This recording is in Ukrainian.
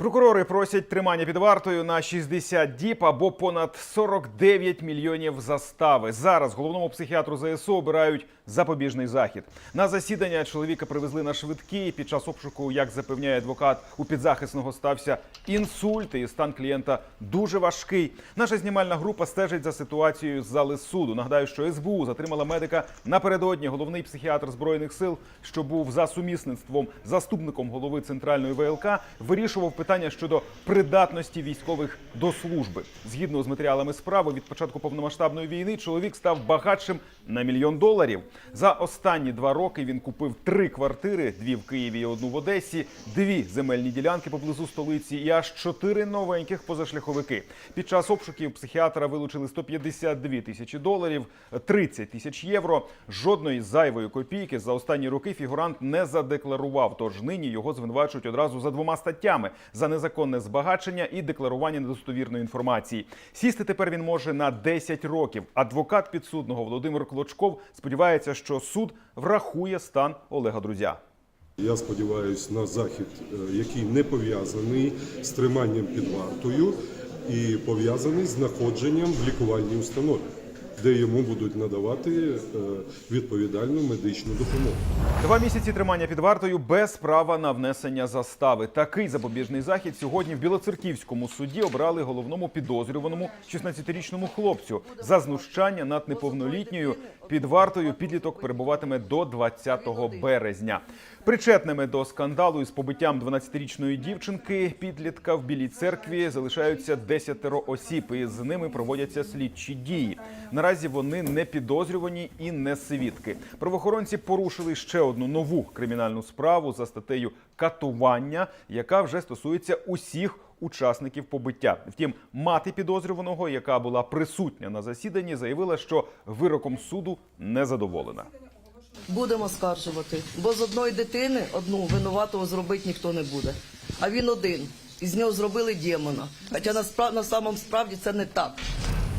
Прокурори просять тримання під вартою на 60 діб або понад 49 мільйонів застави. Зараз головному психіатру ЗСУ обирають запобіжний захід. На засідання чоловіка привезли на швидкі. Під час обшуку, як запевняє адвокат, у підзахисного стався інсульт, і стан клієнта дуже важкий. Наша знімальна група стежить за ситуацією з зали суду. Нагадаю, що СБУ затримала медика напередодні. Головний психіатр збройних сил, що був за сумісництвом заступником голови центральної ВЛК, вирішував питання щодо придатності військових до служби. Згідно з матеріалами справи, від початку повномасштабної війни чоловік став багатшим на мільйон доларів. За останні два роки він купив три квартири: дві в Києві і одну в Одесі, дві земельні ділянки поблизу столиці і аж чотири новеньких позашляховики. Під час обшуків психіатра вилучили 152 тисячі доларів, 30 тисяч євро. Жодної зайвої копійки за останні роки фігурант не задекларував. Тож нині його звинувачують одразу за двома статтями: за незаконне збагачення і декларування недостовірної інформації. Сісти тепер він може на 10 років. Адвокат підсудного Володимир Клочков сподівається, що суд врахує стан Олега Друзя. Я сподіваюся на захід, е, який не пов'язаний з триманням під вартою і пов'язаний з знаходженням в лікувальній установі, де йому будуть надавати е, відповідальну медичну допомогу. Два місяці тримання під вартою без права на внесення застави. Такий запобіжний захід сьогодні в Білоцерківському суді обрали головному підозрюваному 16-річному хлопцю за знущання над неповнолітньою. Під вартою підліток перебуватиме до 20 березня. Причетними до скандалу із побиттям 12-річної дівчинки підлітка в Білій церкві залишаються 10 осіб, і з ними проводяться слідчі дії. Наразі вони не підозрювані і не свідки. Правоохоронці порушили ще одну нову кримінальну справу за статтею катування, яка вже стосується усіх учасників побиття. Втім, мати підозрюваного, яка була присутня на засіданні, заявила, що вироком суду не задоволена. Будемо скаржувати, бо з одної дитини одну винуватого зробити ніхто не буде. А він один. І з нього зробили демона. Хоча насправ... на самому справді це не так.